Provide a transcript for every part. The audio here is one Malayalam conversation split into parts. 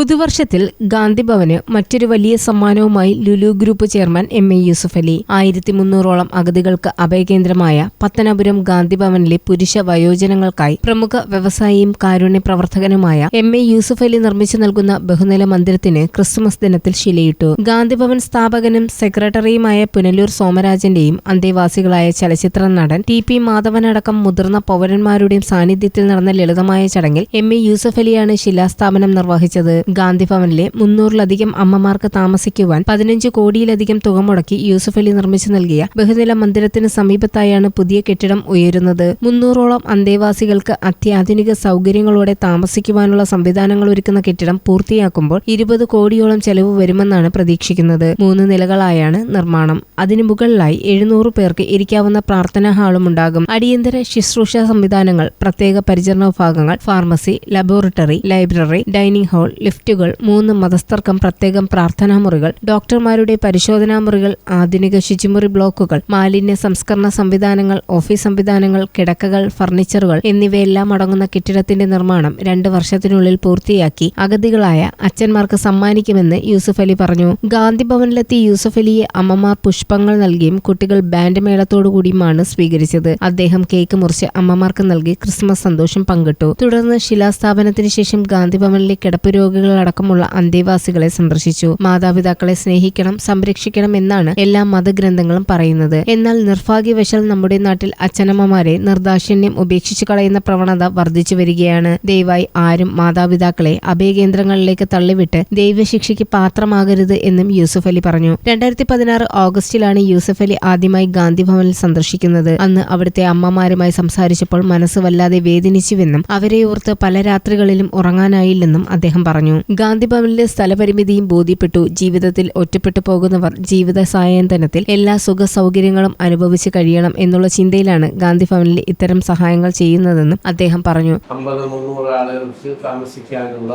പുതുവർഷത്തിൽ ഗാന്ധിഭവന് മറ്റൊരു വലിയ സമ്മാനവുമായി Lulu group chairman M A Yusuff Ali. ആയിരത്തി മുന്നൂറോളം അഗതികൾക്ക് അഭയകേന്ദ്രമായ പത്തനാപുരം ഗാന്ധിഭവനിലെ പുരുഷ വയോജനങ്ങൾക്കായി പ്രമുഖ വ്യവസായിയും കാരുണ്യ പ്രവർത്തകനുമായ എം എ യൂസുഫ് അലി നിർമ്മിച്ചു നൽകുന്ന ബഹുനില മന്ദിരത്തിന് ക്രിസ്മസ് ദിനത്തിൽ ശിലയിട്ടു. ഗാന്ധിഭവൻ സ്ഥാപകനും സെക്രട്ടറിയുമായ പുനലൂർ സോമരാജന്റെയും അന്തേവാസികളായ ചലച്ചിത്ര നടൻ ടി പി മാധവനടക്കം മുതിർന്ന പൗരന്മാരുടെയും സാന്നിധ്യത്തിൽ നടന്ന ലളിതമായ ചടങ്ങിൽ എം എ യൂസുഫ് അലിയാണ് ശിലാസ്ഥാപനം നിർവഹിച്ചത്. ഗാന്ധിഭവനിലെ മുന്നൂറിലധികം അമ്മമാർക്ക് താമസിക്കുവാൻ പതിനഞ്ച് കോടിയിലധികം തുക മുടക്കി യൂസഫ് അലി നിർമ്മിച്ചു നൽകിയ ബഹുനില മന്ദിരത്തിന് സമീപത്തായാണ് പുതിയ കെട്ടിടം ഉയരുന്നത്. മുന്നൂറോളം അന്തേവാസികൾക്ക് അത്യാധുനിക സൗകര്യങ്ങളോടെ താമസിക്കുവാനുള്ള സംവിധാനങ്ങൾ ഒരുക്കുന്ന കെട്ടിടം പൂർത്തിയാക്കുമ്പോൾ ഇരുപത് കോടിയോളം ചെലവ് വരുമെന്നാണ് പ്രതീക്ഷിക്കുന്നത്. മൂന്ന് നിലകളായാണ് നിർമ്മാണം. അതിനു മുകളിലായി എഴുന്നൂറ് പേർക്ക് ഇരിക്കാവുന്ന പ്രാർത്ഥനാ ഹാളും ഉണ്ടാകും. അടിയന്തര ശുശ്രൂഷ സംവിധാനങ്ങൾ പ്രത്യേക പരിചരണ വിഭാഗങ്ങൾ pharmacy laboratory library dining hall ലിഫ്റ്റുകൾ മൂന്ന് മതസ്ഥർക്കും പ്രത്യേകം പ്രാർത്ഥനാ മുറികൾ ഡോക്ടർമാരുടെ പരിശോധനാ മുറികൾ ആധുനിക ശുചിമുറി ബ്ലോക്കുകൾ മാലിന്യ സംസ്കരണ സംവിധാനങ്ങൾ ഓഫീസ് സംവിധാനങ്ങൾ കിടക്കകൾ ഫർണിച്ചറുകൾ എന്നിവയെല്ലാം അടങ്ങുന്ന കെട്ടിടത്തിന്റെ നിർമ്മാണം രണ്ട് വർഷത്തിനുള്ളിൽ പൂർത്തിയാക്കി അഗതികളായ അച്ഛന്മാർക്ക് സമ്മാനിക്കുമെന്ന് യൂസുഫ് അലി പറഞ്ഞു. ഗാന്ധി ഭവനിലെത്തി യൂസുഫ് അലിയെ അമ്മമാർ പുഷ്പങ്ങൾ നൽകിയും കുട്ടികൾ ബാൻഡ് മേളത്തോടുകൂടിയുമാണ് സ്വീകരിച്ചത്. അദ്ദേഹം കേക്ക് മുറിച്ച് അമ്മമാർക്ക് നൽകി ക്രിസ്മസ് സന്തോഷം പങ്കിട്ടു. തുടർന്ന് ശിലാസ്ഥാപനത്തിന് ശേഷം ഗാന്ധി ഭവനിലെ കിടപ്പ് രോഗികളടക്കമുള്ള അന്തേവാസികളെ സന്ദർശിച്ചു. മാതാപിതാക്കളെ സ്നേഹിക്കണം സംരക്ഷിക്കണം എന്നാണ് എല്ലാ മതഗ്രന്ഥങ്ങളും പറയുന്നത്. എന്നാൽ നിർഭാഗ്യവശാൽ നമ്മുടെ നാട്ടിൽ അച്ഛനമ്മമാരെ നിർദാക്ഷിണ്യം ഉപേക്ഷിച്ചു കളയുന്ന പ്രവണത വർദ്ധിച്ചു വരികയാണ്. ദയവായി ആരും മാതാപിതാക്കളെ അഭയകേന്ദ്രങ്ങളിലേക്ക് തള്ളിവിട്ട് ദൈവശിക്ഷയ്ക്ക് പാത്രമാകരുത് എന്നും യൂസുഫ് അലി പറഞ്ഞു. രണ്ടായിരത്തി പതിനാറ് ഓഗസ്റ്റിലാണ് യൂസഫ് അലി ആദ്യമായി ഗാന്ധി ഭവനിൽ സന്ദർശിക്കുന്നത്. അന്ന് അവിടുത്തെ അമ്മമാരുമായി സംസാരിച്ചപ്പോൾ മനസ്സ് വല്ലാതെ വേദനിച്ചുവെന്നും അവരെ ഓർത്ത് പല രാത്രികളിലും ഉറങ്ങാനായില്ലെന്നും അദ്ദേഹം പറഞ്ഞു. ഗാന്ധി ഭവനിലെ സ്ഥലപരിമിതിയും ബോധ്യപ്പെട്ടു. ജീവിതത്തിൽ ഒറ്റപ്പെട്ടു പോകുന്നവർ ജീവിത സായന്തനത്തിൽ എല്ലാ സുഖ സൗകര്യങ്ങളും അനുഭവിച്ച് കഴിയണം എന്നുള്ള ചിന്തയിലാണ് ഗാന്ധിഭവനിൽ ഇത്തരം സഹായങ്ങൾ ചെയ്യുന്നതെന്നും അദ്ദേഹം പറഞ്ഞു. താമസിക്കാനുള്ള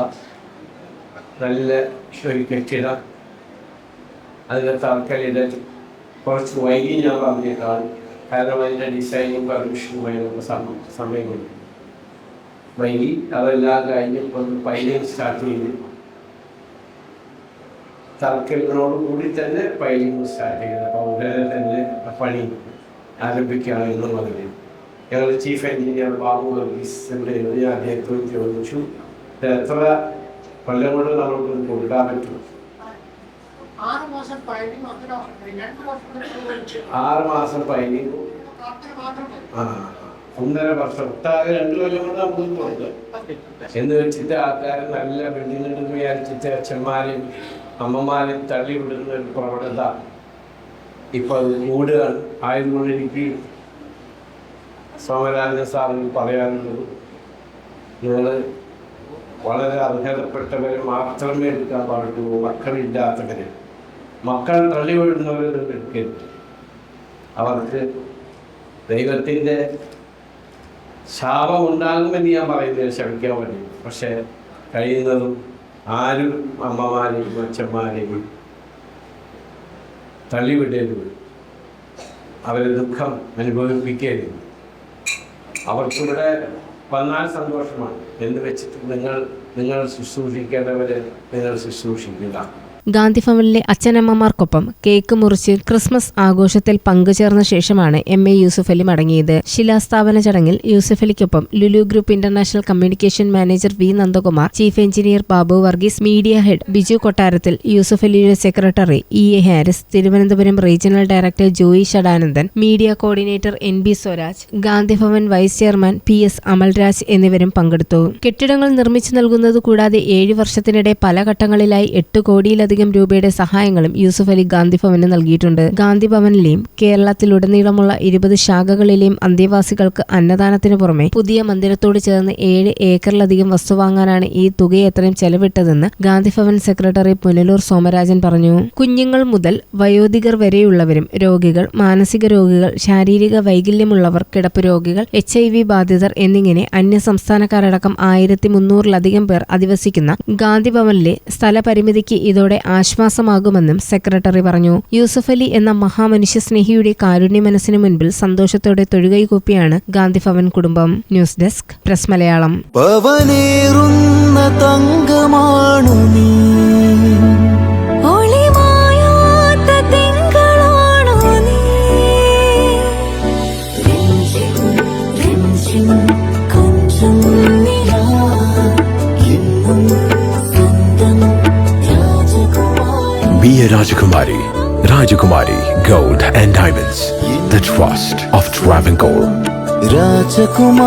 നല്ല കുറച്ച് വൈകി ഞാൻ പറഞ്ഞേക്കാൾ കാരണം അതിന്റെ ഡിസൈനും പെർമിഷനും സമയം സമയം കൊണ്ട് വൈകി അതെല്ലാം കഴിഞ്ഞ് പൈലിങ് സ്റ്റാർട്ട് ചെയ്ത് തറക്കലിനോട് കൂടി തന്നെ പൈലിങ് സ്റ്റാർട്ട് ചെയ്തത് അപ്പോൾ ഉടനെ തന്നെ പണി ആരംഭിക്കുകയാണ് എന്നുള്ളതിൽ ഞങ്ങൾ ചീഫ് എഞ്ചിനീയർ ബാബു വർഗീസ് എവിടെയാണ് ഞാൻ അദ്ദേഹത്തോട് ചോദിച്ചു "ഇത് എത്ര കൊല്ലം കൊണ്ട് നമുക്ക് കൊടുക്കാൻ പറ്റും? ആറ് മാസം പഴകി മാത്രം രണ്ട് വർഷം ആറ് മാസം പൈലി അത്ര ആ ഒന്നര വർഷം. ഒട്ടാകെ രണ്ടു കൊല്ലം കൊണ്ട് നമുക്ക് പോകുന്നത് എന്ന് വെച്ചിട്ട് ആൾക്കാർ നല്ല ബിൽഡിങ്ങിൽ വിചാരിച്ചിട്ട് അച്ഛന്മാരെയും അമ്മമാരെയും തള്ളി വിടുന്ന ഒരു പ്രവണത ഇപ്പൊ അത് ആയതുകൊണ്ട് എനിക്ക് സോമരാജൻ സാറിന് പറയാനുള്ളത് നിങ്ങൾ വളരെ അർഹതപ്പെട്ടവരെ മാത്രമേ എടുക്കാൻ പാടുള്ളൂ. മക്കളില്ലാത്തവരെ. മക്കൾ തള്ളി വിടുന്നവരെ എടുക്കരുത് അവർക്ക് ദൈവത്തിന്റെ ശാപം ഉണ്ടാകുമെന്ന് ഞാൻ പറയുന്നത് ക്ഷമിക്കാൻ വേണ്ടി പക്ഷേ കഴിയുന്നതും ആരും അമ്മമാരെയും അച്ഛന്മാരെയും തള്ളിവിടരുത്. അവരെ ദുഃഖം അനുഭവിപ്പിക്കരുത്. അവർക്കിവിടെ വന്നാൽ സന്തോഷമാണ്. എന്ന് വെച്ചിട്ട് നിങ്ങൾ നിങ്ങൾ ശുശ്രൂഷിക്കേണ്ടവരെ നിങ്ങൾ ശുശ്രൂഷിക്കുക. ഗാന്ധി ഭവനിലെ അച്ഛനമ്മമാർക്കൊപ്പം കേക്ക് മുറിച്ച് ക്രിസ്മസ് ആഘോഷത്തിൽ പങ്കുചേർന്ന ശേഷമാണ് എം എ യൂസുഫ് അലി മടങ്ങിയത്. ശിലാസ്ഥാപന ചടങ്ങിൽ Yusuf അലിക്കൊപ്പം Lulu group international communication manager V Nandakumar chief engineer Babu Varghese media head Biju Kottarathil Yusuff അലിയുടെ secretary E A Haris Thiruvananthapuram regional director Joy Shadanandan media coordinator N B Swaraj Gandhi Bhavan vice chairman P S Amalraj എന്നിവരും പങ്കെടുത്തു. കെട്ടിടങ്ങൾ നിർമ്മിച്ചു നൽകുന്നത് കൂടാതെ ഏഴ് വർഷത്തിനിടെ പല ഘട്ടങ്ങളിലായി എട്ട് കോടിയിലധികം രൂപയുടെ സഹായങ്ങളും യൂസുഫ് അലി ഗാന്ധി ഭവന് നൽകിയിട്ടുണ്ട്. ഗാന്ധി ഭവനിലെയും കേരളത്തിലുടനീളമുള്ള ഇരുപത് ശാഖകളിലെയും അന്തേവാസികൾക്ക് അന്നദാനത്തിന് പുറമെ പുതിയ മന്ദിരത്തോട് ചേർന്ന് ഏഴ് ഏക്കറിലധികം വസ്തു വാങ്ങാനാണ് ഈ തുക എത്രയും ചെലവിട്ടതെന്ന് ഗാന്ധി ഭവൻ സെക്രട്ടറി പുനലൂർ സോമരാജൻ പറഞ്ഞു. കുഞ്ഞുങ്ങൾ മുതൽ വയോധികർ വരെയുള്ളവരും രോഗികൾ മാനസിക രോഗികൾ ശാരീരിക വൈകല്യമുള്ളവർ കിടപ്പ് രോഗികൾ എച്ച് ഐ വി ബാധിതർ എന്നിങ്ങനെ അന്യ സംസ്ഥാനക്കാരടക്കം ആയിരത്തി മുന്നൂറിലധികം പേർ അധിവസിക്കുന്ന ഗാന്ധി ഭവനിലെ സ്ഥലപരിമിതിക്ക് ഇതോടെ ആശ്വാസമാകുമെന്നും സെക്രട്ടറി പറഞ്ഞു. യൂസഫ് അലി എന്ന മഹാമനുഷ്യ സ്നേഹിയുടെ കാരുണ്യ മനസ്സിന് മുൻപിൽ സന്തോഷത്തോടെ തൊഴുകൈകൂപ്പിയാണ് ഗാന്ധി ഭവൻ കുടുംബം. News desk press Malayalam. നീ. Rajakumari. Rajakumari Gold and Diamonds. The Trust of Travancore. Rajkumari.